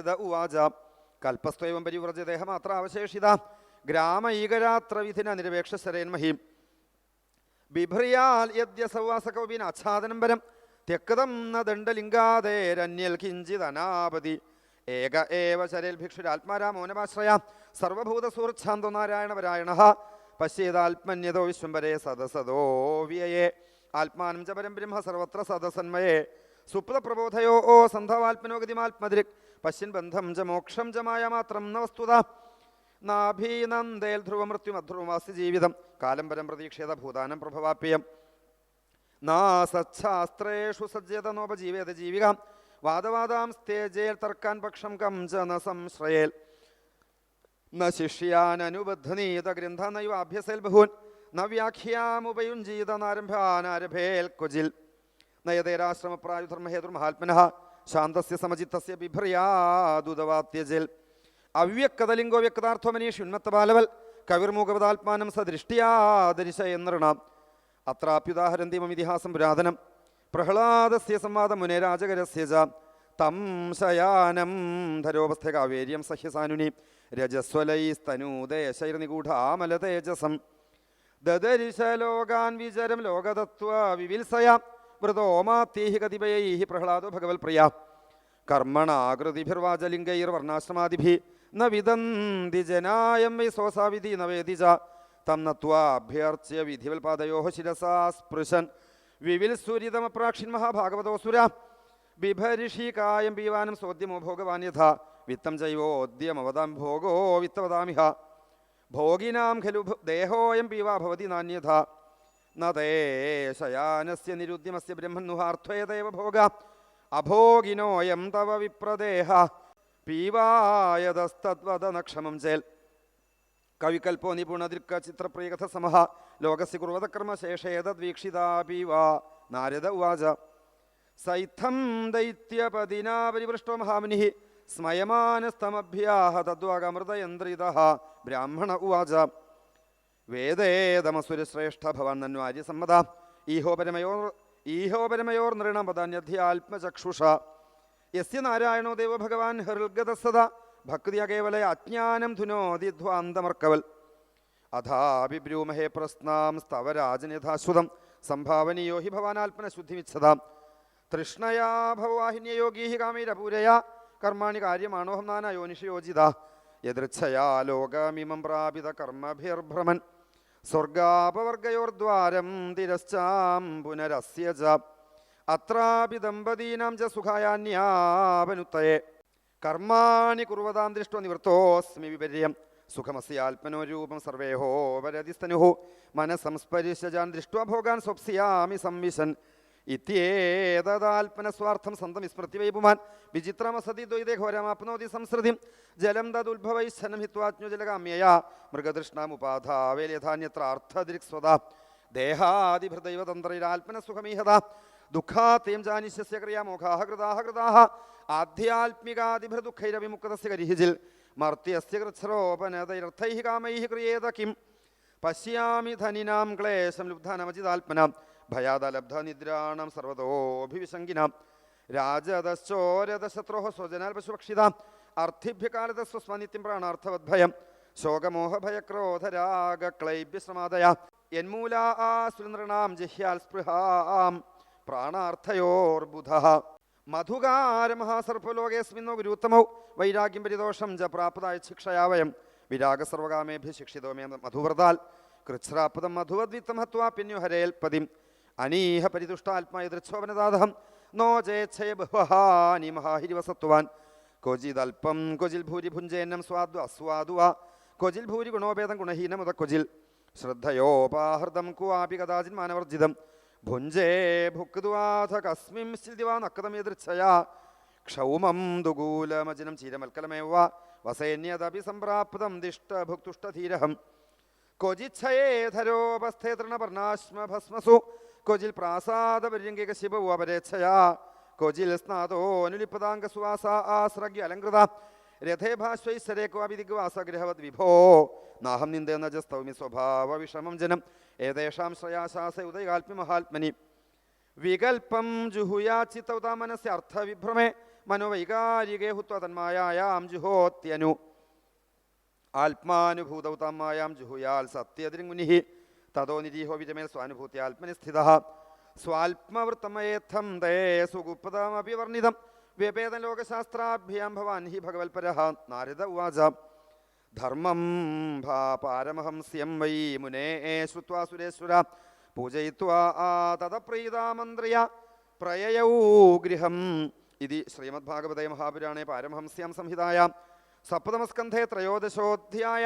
നാരദ ഉവാച. കൽപ്പസ്ത്വം പരിവ്രജ ദേഹമാത്ര അവശേഷിത. ഗ്രാമ ഈകരാത്ര വിധിന നിരപേക്ഷസരേന്മഹീം ബിഭ്രിയാൽ യദ്യ സൗവാസകൗപിൻ ആച്ഛാദനം പരം. തെക്കതം ന ദണ്ഡലിംഗാതേരന്യൽ കിഞ്ചിത് അനാപതി. ഏക ഏവ ശരേൽ ഭിക്ഷുരാത്മാരാമോനമാശ്രയ സർവഭൂത സുഹൃച്ഛാന്തു നാരായണ പരായണ പശ്യേതാത്മന്യതോ വിശ്വംബരേ സദസദോ വ്യയേ. ആത്മാനം ച പരം ബ്രഹ്മ സർവത്ര സദസന്മയേ. സുപ്തപ്രബോധയോ ഓ സന്ധവാത്മനോഗതിമാത്മദൃക് പശ്യൻ ബന്ധം ച മോക്ഷം ച മായ മാത്രം ന വസ്തുത. നാഭീനന്ദേൽ ധ്രുവമൃത്യുമധ്രുവമാസ്തി ജീവിതം. കാലം പരം പ്രതീക്ഷേത ഭൂതാനം പ്രഭവാപ്യം. നാസച്ഛാസ്ത്രേഷു സജ്ജത നോപജീവേത ജീവിക. വാദവാദാം സ്തേജേൽ തർക്കാൻ പക്ഷം കം ച ന സംശ്രയേൽ. ന ശിഷ്യാനനുബദ്ധനീത ഗ്രന്ഥ നൈവ അഭ്യസേൽ ബഹൂൻ. ന വ്യാഖ്യാമുപയുഞ്ജീത നാരംഭാനാരഭേൽ ക്വജിൽ നയതേരാശ്രമപ്രായുധർമ്മഹേതുർ മഹാത്മന. ശാന്തസ്യ സമചിത്തസ്യ വിഭ്രയാദുതവാത്യജൽ അവ്യക്തലിംഗോ വ്യക്താർത്ഥമനീഷ് ഉന്മത്തബാലവൽ. കവിർമുഖപദാത്മാനം സദൃഷ്ടിയാദരിശ എന്നൃണാം. അത്രാപ്യുദാഹരന്തിമം ഇതിഹാസം പുരാതനം. പ്രഹ്ലാദസ്യ സംവാദ മുനേരാജകരസ്യ ച. തം ശയാനം ധരോപസ്ഥ കാവേര്യം സഹ്യസാനുനി. രജസ്വലൈസ്തനൂദേശൈർനിഗൂഢാമലതേജസം. ദദരിശലോകാൻ വിചരം ലോകതത്വ വിവിത്സയ വൃതോമാത്യൈഹി കതിപയൈഹി പ്രഹ്ലാദോ ഭഗവൽ പ്രിയ കർമ്മണാകൃതിഭിർവാചലിംഗൈർവർണാശ്രമാദിഭി ന വിദന്തി ജനായം വൈ സോസാവിധി ന വേദി ച തം നത്വാഭ്യർച്ച്യ വിധിവൽപാദയോ ശിരസാ സ്പൃശൻ വിവിൽ സൂര്യതമപ്രാക്ഷിൻ മഹാഭാഗവതോസുര ബിഭരിഷികായം പീവാനം സോദ്യമോ ഭോഗവാൻ യഥ വിത്തം ചൈവോദ്യമവതാം ഭോഗോ വിത്തവതാമിഹ ഭോഗിനാം ഖലു ദേഹോയം പീവാ ഭവതി നാന്യഥ ന തേ ശയാനസ്യ നിരുദ്യമസ്യ ബ്രഹ്മന്നുഹാർത്ഥേതേവ ഭോഗ അഭോഗിനോയം തവ വിപ്രദേഹ. പീവായതസ്തദ്വദനക്ഷമം ചേൽ കവികൽപ്പോ നിപുണതിർക്ക ചിത്രപ്രിയകഥ സമഹ. ലോകസ്യ കുർവതകർമ്മ ശേഷേതദ്വീക്ഷിതാപീവാ നാരദ ഉവാച. സൈത്തം ദൈത്യപതിനാ പരിപൃഷ്ടോ മഹാമുനി. സ്മയമാനസ്തമഭ്യാഹ തദ്വാഗമൃതയന്ത്രിത. ബ്രാഹ്മണ ഉവാച. വേദേതമസുരശ്രേഷ്ഠ ഭവാൻ നന്വാര്യ സമ്മത. ഈഹോപരമയോർ ഈഹോപരമയോർ നൃണപദാന്യധ്യാത്മചക്ഷുഷ യസ്യ നാരായണോ ദേവ ഭഗവാൻ ഹൃൽഗതസദ ഭക്തിയ കേവല അജ്ഞാനം ധുനോതി ധ്വാന്തമർക്കവൽ അഥാഭിബ്രൂമഹേ പ്രസ്നാം സ്തവരാജനിയഥാശ്രുതം സംഭാവനീയോ ഹി ഭവാനാത്മനശുദ്ധിമിച്ഛതാം തൃഷ്ണയാ ഭവവാഹിന്യയോഗീ കാമൈരപൂരയാ. കർമാണി കാര്യമാണോഹം നാനായോനിഷയോജിത യദൃച്ഛയാ ലോകമിമം പ്രാപിത കർമ്മഭിർഭ്രമൻ. സ്വർഗാപവർഗയോർദ്വാരം തിരശ്ചാം പുനരസ്യ അത്രാപി ദമ്പതീനാം ച സുഖായാന്യാപനുത്തയെ. കർമാണി കുറുവതാം ദൃഷ്ടോ നിവൃത്തോസ്മി വിപര്യം. സുഖമസ്യാത്മനോരൂപം സർവേഹോ വരതിസ്തനുഹു മനസംസ്പരിശജാൻ ദൃഷ്ട്വാ ഭോഗാൻ സ്വപ്സിയാമി സംവിശൻ. ഇത്യേതദാൽപ്പനസ്വാർത്ഥം സന്തം വിസ്മൃതി വൈപുമാൻ വിചിത്രമസതി ദ്വൈതേ ഘോരമാപ്നോതി സംസ്കൃതി. ജലം തദുത്ഭവൈശ്ചനം ഹിത്വാജ്ഞുജലകാമ്യ മൃഗതൃഷ്ണാമുപാധാവേല്യഥാന്യത്ര അർത്ഥദൃക്സ്വത ദേഹാദിഭൃദൈവ തന്ത്രൈരാൽപ്പനസുഖമീഹത ദുഃഖാത്തേം ജാനിശ്യസ്യ ക്രിയാമോഘാഹ കൃതാഹ കൃതാഹ. ആധ്യാത്മികാദിഭൃദുഃഖൈരവിമുക്തസ്യ കരിഹിജിൽ. മർത്യസ്യ കൃച്ഛ്രോപനതൈരർത്ഥൈः കാമൈ ക്രിയേത കിം. പശ്യാമി ധനിനാം ക്ലേശം ലുബ്ധാനമജിതാത്മനാം ഭയാദലബ്ധ നിദ്രാണം സർവതോഭിവിശങ്കിനാം രാജതശ്ചോരതശത്രോः സ്വജനാൽ പശുപക്ഷിതാം അർത്ഥിഭ്യകാലത സ്വസ്മനിത്യം പ്രാണാർത്ഥവദ്ഭയം ശോകമോഹഭയക്രോധരാഗക്ലൈബ്യശ്രമാദയ. ആ സുനൃണാം ജഹ്യാൽ സ്പൃഹാം. പ്രാണാർത്ഥയോർബുധ. മധുകാരമഹാസർപ്പലോകേസ്മിന്നോ ഗുരുത്തമൗ. വൈരാഗ്യം പരിദോഷം ജ പ്രാപ്തായ ശിക്ഷയാവയം വിരാഗ വിരാഗസർവകാമേഭ്യ ശിക്ഷിതോമേ മധുവ്രതാൽ. കൃച്ഛ്രാപ്പദം മധുവദ്വിത്തം ഹത്വാ പിന്യുഹരേൽപതിം അനീഹ പരിതുഷ്ടാത്മായ ദൃച്ഛോപനദാതഹം നോ ജേച്ഛയ ബഹുഹാനി മഹാഹിരിവസത്വാൻ ക്വചിദൽപം ക്വചിൽ ഭൂരി ഭുഞ്ചേന്നം സ്വാദു അസ്വാദുവ ക്വചിൽ ഭൂരി ഗുണോപേതം ഗുണഹീനമുത ക്വചിൽ. ശ്രദ്ധയോപാഹൃതം കുവാപി കഥാചിൻ മാനവർജിതം. ഭുഞ്ചേ ഭുക്തുവാഥ സ്ഥിതിവാ വാ യദൃച്ഛയാ. ക്ഷൗമം ദുകൂലമജിനം ചീരമൽക്കലമേവ വസേന്യതപി സംപ്രാപ്തം ദിഷ്ടഭുക്തുഷ്ടധീരഹം പർണാശ്മ തൃണപർണാശ്മഭസ്മസു ക്വചിൽ കൊജിൽ സ്നാതോ അനുലിപ്പതാംഗ സുവാസ ആസ്രഗ്യ അലങ്കൃത രഥേ വിഭോ. നാഹം നിന്ദേന്ന ജസ്തൗമി സ്വഭാവ വിഷമം ജനം. ഏതേഷാം ശ്രയാശാസ ഉദയകാൽപ്യ മഹാത്മനി. വികൽപ്പം ജുഹുയാചിത്തൗതാ മനസ്യ അർത്ഥവിഭ്രമേ. മനോവൈകാരികേ ഹുത്വ തന്മായാം ജുഹോത്യനു. ആത്മാനുഭൂതൗതാം മായാം ജുഹുയാൽ സത്യതിരിങ്മുനി തതോ നിരീഹോ വിജമേൽ സ്വാനുഭൂതി ആത്മനിസ്ഥിത സ്വാത്മവൃത്തമയേത്ഥം തേ സുഗുപ്തമപി വർണിതം വ്യപേദം ലോകശാസ്ത്രാഭ്യാം ഭവാൻ ഹി ഭഗവത്പര നാരദ ഉവാച. ധർമ്മം ഭാ പാരമഹംസ്യം വൈ മുനേ ശ്രുവാ സുരേശ്വര. പൂജയിത്വാ തതപ്രീതാമന്ത്രിയ പ്രയയൗ ഗൃഹം. ഇതി ശ്രീമദ്ഭാഗവതേ മഹാപുരാണേ പാരമഹംസ്യാം സംഹിതായാം. സപ്തമസ്കന്ധേ ത്രയോദശോധ്യായ.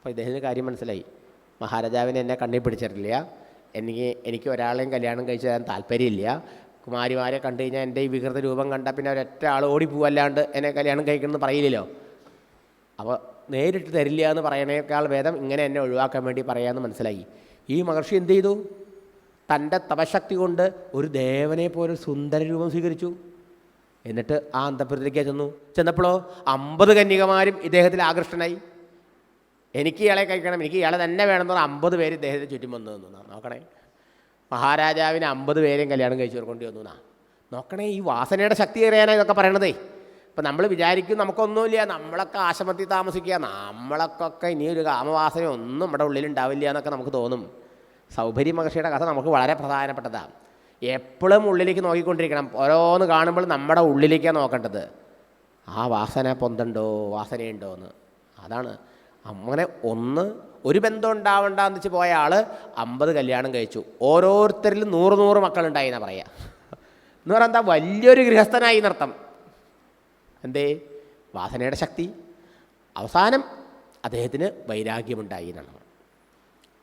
അപ്പോൾ ഇദ്ദേഹത്തിന് കാര്യം മനസ്സിലായി. മഹാരാജാവിനെ എന്നെ കണ്ണിൽ പിടിച്ചിട്ടില്ല. എനിക്ക് എനിക്ക് ഒരാളെയും കല്യാണം കഴിച്ചു തരാൻ താല്പര്യമില്ല. കുമാരിമാരെ കണ്ടു കഴിഞ്ഞാൽ എന്റെ ഈ വികൃത രൂപം കണ്ടാൽ പിന്നെ ഒരൊറ്റ ആൾ ഓടിപ്പോവല്ലാണ്ട് എന്നെ കല്യാണം കഴിക്കണമെന്ന് പറയില്ലല്ലോ. അപ്പോൾ നേരിട്ട് തരില്ല എന്ന് പറയണേക്കാൾ ഭേദം ഇങ്ങനെ എന്നെ ഒഴിവാക്കാൻ വേണ്ടി പറയാമെന്ന് മനസ്സിലായി. ഈ മഹർഷി എന്ത് ചെയ്തു? തന്റെ തപശക്തി കൊണ്ട് ഒരു ദേവനെ പോലെ സുന്ദര രൂപം സ്വീകരിച്ചു. എന്നിട്ട് ആ അന്തപുരത്തിലേക്ക് ചെന്നു. ചെന്നപ്പോഴോ അമ്പത് കന്യകമാരും ഇദ്ദേഹത്തിൽ ആകൃഷ്ടനായി. എനിക്ക് ഇയാളെ കഴിക്കണം. എനിക്ക് ഇയാളെ തന്നെ വേണമെന്ന് പറഞ്ഞാൽ അമ്പത് പേര് ഇദ്ദേഹത്തെ ചുറ്റും വന്നു നിന്നു. നോക്കണേ. മഹാരാജാവിന് അമ്പത് പേരെയും കല്യാണം കഴിച്ചു കൊടുക്കേണ്ടി വന്നു എന്നാ നോക്കണേ ഈ വാസനയുടെ ശക്തി അറിയാനാണ് ഇതൊക്കെ പറയണതേ. അപ്പം നമ്മൾ വിചാരിക്കും നമുക്കൊന്നുമില്ല. നമ്മളൊക്കെ ആശമത്തിൽ താമസിക്കുക. നമ്മളൊക്കെ ഇനി ഒരു കാമവാസന ഒന്നും നമ്മുടെ ഉള്ളിൽ ഉണ്ടാവില്ല എന്നൊക്കെ നമുക്ക് തോന്നും. സൗഭരി മഹർഷിയുടെ കഥ നമുക്ക് വളരെ പ്രധാനപ്പെട്ടതാണ് എപ്പോഴും ഉള്ളിലേക്ക് നോക്കിക്കൊണ്ടിരിക്കണം. ഓരോന്ന് കാണുമ്പോൾ നമ്മുടെ ഉള്ളിലേക്കാണ് നോക്കേണ്ടത്. ആ വാസന പൊന്തണ്ടോ? വാസനയുണ്ടോ എന്ന് അതാണ്. അങ്ങനെ ഒന്ന് ഒരു ബന്ധം ഉണ്ടാവണ്ടെന്ന് വെച്ച് പോയ ആൾ അമ്പത് കല്യാണം കഴിച്ചു. ഓരോരുത്തരിലും നൂറ് നൂറ് മക്കളുണ്ടായി എന്നാ പറയുക എന്ന് പറഞ്ഞാൽ എന്താ വലിയൊരു ഗൃഹസ്ഥനായി നൃത്തം എന്തേ? വാസനയുടെ ശക്തി. അവസാനം അദ്ദേഹത്തിന് വൈരാഗ്യമുണ്ടായി എന്നാണ്.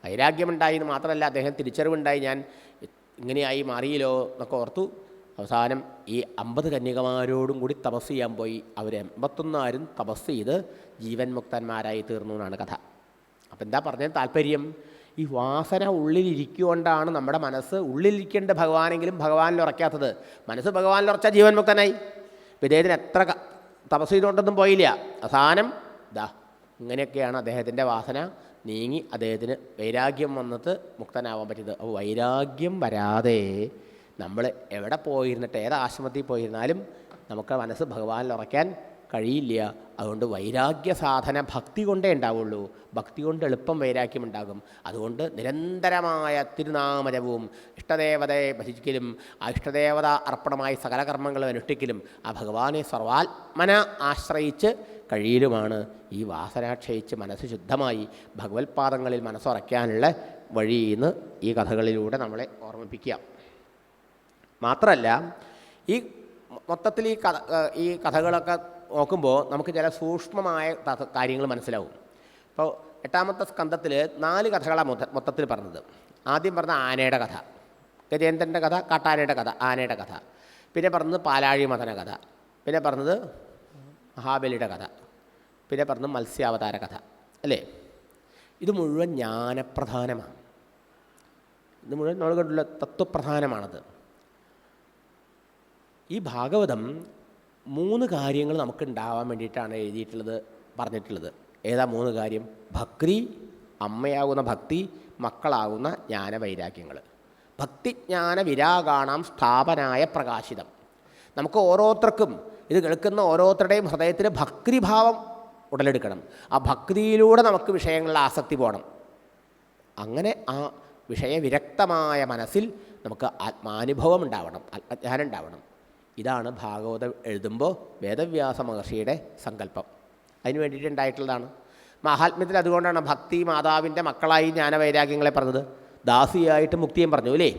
വൈരാഗ്യമുണ്ടായി എന്ന് മാത്രമല്ല അദ്ദേഹം തിരിച്ചറിവുണ്ടായി. ഞാൻ ഇങ്ങനെയായി മാറിയല്ലോ എന്നൊക്കെ ഓർത്തു. അവസാനം ഈ അമ്പത് കന്യകമാരോടും കൂടി തപസ് ചെയ്യാൻ പോയി. അവർ എൺപത്തൊന്നാരും തപസ് ചെയ്ത് ജീവൻ മുക്തന്മാരായി തീർന്നു എന്നാണ് കഥ. അപ്പം എന്താ പറഞ്ഞത് താല്പര്യം? ഈ വാസന ഉള്ളിലിരിക്കുകൊണ്ടാണ് നമ്മുടെ മനസ്സ് ഉള്ളിലിരിക്കേണ്ട ഭഗവാനെങ്കിലും ഭഗവാനിൽ ഉറക്കാത്തത് മനസ്സ് ഭഗവാനിൽ ഉറച്ച ജീവൻ മുക്തനായി. വിദേഹത്തിന് എത്ര തപസ് ചെയ്തുകൊണ്ടൊന്നും പോയില്ല. അവസാനം ദാ ഇങ്ങനെയൊക്കെയാണ് അദ്ദേഹത്തിന്റെ വാസന നീങ്ങി അദ്ദേഹത്തിന് വൈരാഗ്യം വന്നിട്ട് മുക്തനാവാൻ പറ്റിയത്. അപ്പോൾ വൈരാഗ്യം വരാതെ നമ്മൾ എവിടെ പോയിരുന്നിട്ട് ഏത് ആശ്രമത്തിൽ പോയിരുന്നാലും നമുക്ക് മനസ്സ് ഭഗവാനിൽ ഉറയ്ക്കാൻ കഴിയില്ല. അതുകൊണ്ട് വൈരാഗ്യ സാധന ഭക്തി കൊണ്ടേ ഉണ്ടാവുള്ളൂ. ഭക്തി കൊണ്ട് എളുപ്പം വൈരാഗ്യം ഉണ്ടാകും. അതുകൊണ്ട് നിരന്തരമായ തിരുനാമജവും ഇഷ്ടദേവതയെ ഭജിക്കലും ആ ഇഷ്ടദേവത അർപ്പണമായി സകല കർമ്മങ്ങളും അനുഷ്ഠിക്കലും ആ ഭഗവാനെ സർവാത്മന ആശ്രയിച്ച് കഴിയലുമാണ്. ഈ വാസന ക്ഷയിച്ച് മനസ്സ് ശുദ്ധമായി ഭഗവത്പാദങ്ങളിൽ മനസ്സുറയ്ക്കാനുള്ള വഴിയെന്ന് ഈ കഥകളിലൂടെ നമ്മളെ ഓർമ്മിപ്പിക്കുക മാത്രമല്ല ഈ മൊത്തത്തിൽ ഈ കഥ ഈ കഥകളൊക്കെ നോക്കുമ്പോൾ നമുക്ക് ചില സൂക്ഷ്മമായ കാര്യങ്ങൾ മനസ്സിലാവും. ഇപ്പോൾ എട്ടാമത്തെ സ്കന്ധത്തിൽ നാല് കഥകളാണ് മൊത്തത്തിൽ പറഞ്ഞത്. ആദ്യം പറഞ്ഞ ആനയുടെ കഥ ഗജേന്ദ്രന്റെ കഥ കാട്ടാനയുടെ കഥ ആനയുടെ കഥ. പിന്നെ പറഞ്ഞത് പാലാഴി മഥന കഥ. പിന്നെ പറഞ്ഞത് മഹാബലിയുടെ കഥ. പിന്നെ പറഞ്ഞത് മത്സ്യാവതാര കഥ അല്ലേ? ഇത് മുഴുവൻ ജ്ഞാനപ്രധാനമാണ്. ഇത് മുഴുവൻ നമ്മൾ കണ്ടുള്ള തത്വപ്രധാനമാണത്. ഈ ഭാഗവതം മൂന്ന് കാര്യങ്ങൾ നമുക്ക് ഉണ്ടാവാൻ വേണ്ടിയിട്ടാണ് എഴുതിയിട്ടുള്ളത് പറഞ്ഞിട്ടുള്ളത്. ഏതാ മൂന്ന് കാര്യം? ഭക്തി അമ്മയാകുന്ന ഭക്തി മക്കളാകുന്ന ജ്ഞാനവൈരാഗ്യങ്ങൾ. ഭക്തിജ്ഞാന വിരാഗാണാം സ്ഥാപനായ പ്രകാശിതം. നമുക്ക് ഓരോരുത്തർക്കും ഇത് കേൾക്കുന്ന ഓരോരുത്തരുടെയും ഹൃദയത്തിൽ ഭക്തിഭാവം ഉടലെടുക്കണം. ആ ഭക്തിയിലൂടെ നമുക്ക് വിഷയങ്ങളിൽ ആസക്തി പോകണം. അങ്ങനെ ആ വിഷയവിരക്തമായ മനസ്സിൽ നമുക്ക് ആത്മാനുഭവം ഉണ്ടാവണം ആത്മജ്ഞാനം ഉണ്ടാവണം. ഇതാണ് ഭാഗവതം എഴുതുമ്പോൾ വേദവ്യാസ മഹർഷിയുടെ സങ്കല്പം. അതിന് വേണ്ടിയിട്ടുണ്ടായിട്ടുള്ളതാണ് മഹാത്മ്യത്തിൽ അതുകൊണ്ടാണ് ഭക്തി മാതാവിന്റെ മക്കളായി ജ്ഞാനവൈരാഗ്യങ്ങളെ പറഞ്ഞത്. ദാസിയായിട്ട് മുക്തിയും പറഞ്ഞു അല്ലേ?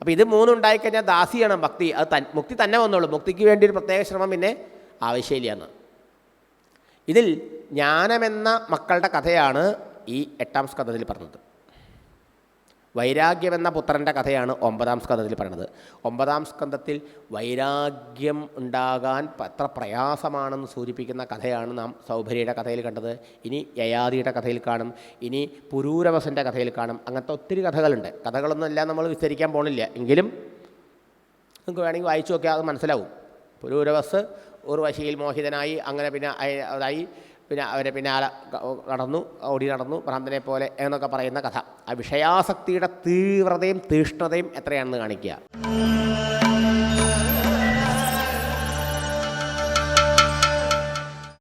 അപ്പോൾ ഇത് മൂന്നുണ്ടായിക്കഴിഞ്ഞാൽ ദാസിയാണ് ഭക്തി. അത് തൻ മുക്തി തന്നെ വന്നോളൂ മുക്തിക്ക് വേണ്ടി ഒരു പ്രത്യേക ശ്രമം പിന്നെ ആവശ്യമില്ലയെന്ന് ഇതിൽ ജ്ഞാനമെന്ന മക്കളുടെ കഥയാണ് ഈ എട്ടാം സ്കന്ധത്തിൽ പറഞ്ഞത്. വൈരാഗ്യമെന്ന പുത്രന്റെ കഥയാണ് ഒമ്പതാം സ്കന്ധത്തിൽ പറയുന്നത്. ഒമ്പതാം സ്കന്ധത്തിൽ വൈരാഗ്യം ഉണ്ടാകാൻ എത്ര പ്രയാസമാണെന്ന് സൂചിപ്പിക്കുന്ന കഥയാണ് നാം സൗഭരിയുടെ കഥയിൽ കണ്ടത്. ഇനി യയാദിയുടെ കഥയിൽ കാണും. ഇനി പുരൂരവസന്റെ കഥയിൽ കാണും. അങ്ങനത്തെ ഒത്തിരി കഥകളുണ്ട്. കഥകളൊന്നും എല്ലാം നമ്മൾ വിസ്തരിക്കാൻ പോണില്ല. എങ്കിലും നിങ്ങൾക്ക് വേണമെങ്കിൽ വായിച്ചു നോക്കിയാൽ അത് മനസ്സിലാവും. പുരൂരവസ് ഉർവശിയിൽ മോഹിതനായി അങ്ങനെ പിന്നെ അതായി പിന്നെ അവരെ പിന്നെ നടന്നു ഓടി നടന്നു ഭ്രാന്തനെ പോലെ എന്നൊക്കെ പറയുന്ന കഥ. ആ വിഷയാസക്തിയുടെ തീവ്രതയും തീഷ്ണതയും എത്രയാണെന്ന് കാണിക്കുക.